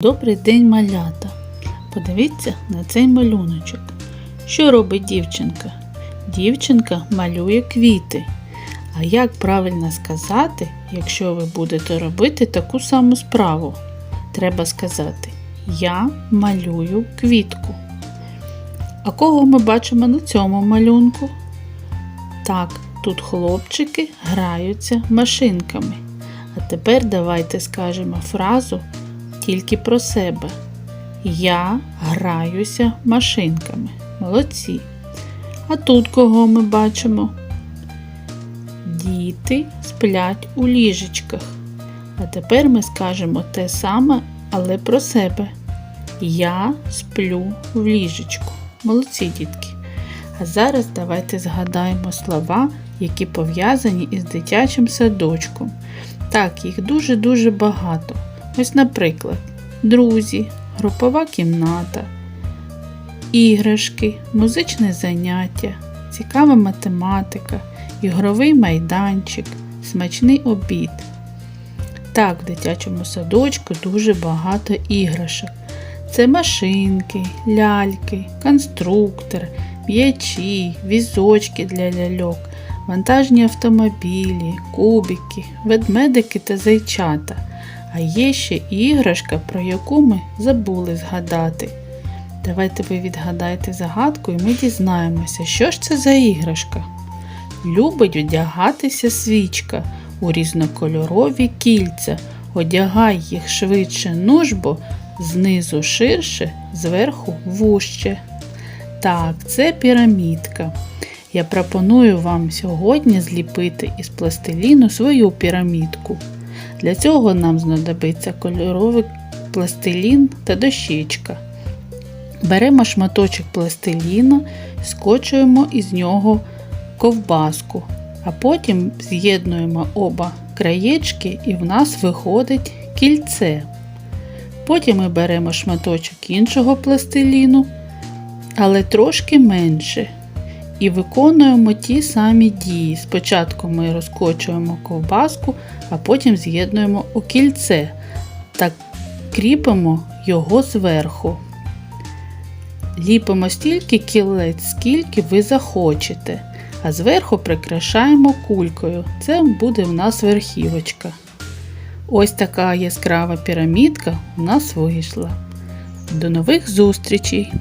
Добрий день, малята. Подивіться на цей малюночок. Що робить дівчинка? Дівчинка малює квіти. А як правильно сказати, якщо ви будете робити таку саму справу? Треба сказати: Я малюю квітку. А кого ми бачимо на цьому малюнку? Так, тут хлопчики граються машинками. А тепер давайте скажемо фразу тільки про себе. Я граюся машинками. Молодці. А тут кого ми бачимо? Діти сплять у ліжечках. А тепер ми скажемо те саме, але про себе. Я сплю в ліжечку. Молодці дітки. А зараз давайте згадаємо слова, які пов'язані із дитячим садочком. Так, їх дуже-дуже багато. Ось, наприклад, друзі, групова кімната, іграшки, музичне заняття, цікава математика, ігровий майданчик, смачний обід. Так, в дитячому садочку дуже багато іграшок. Це машинки, ляльки, конструктор, м'ячі, візочки для ляльок, вантажні автомобілі, кубики, ведмедики та зайчата. А є ще іграшка, про яку ми забули згадати. Давайте ви відгадаєте загадку і ми дізнаємося, що ж це за іграшка. Любить одягатися свічка у різнокольорові кільця. Одягай їх швидше нужбо, знизу ширше, зверху вужче. Так, це пірамідка. Я пропоную вам сьогодні зліпити із пластиліну свою пірамідку. Для цього нам знадобиться кольоровий пластилін та дощечка. Беремо шматочок пластиліну, скочуємо із нього ковбаску, а потім з'єднуємо оба краєчки і в нас виходить кільце. Потім ми беремо шматочок іншого пластиліну, але трошки менше. І виконуємо ті самі дії. Спочатку ми розкочуємо ковбаску, а потім з'єднуємо у кільце та кріпимо його зверху. Ліпимо стільки кілець, скільки ви захочете, а зверху прикрашаємо кулькою. Це буде в нас верхівочка. Ось така яскрава пірамідка у нас вийшла. До нових зустрічей!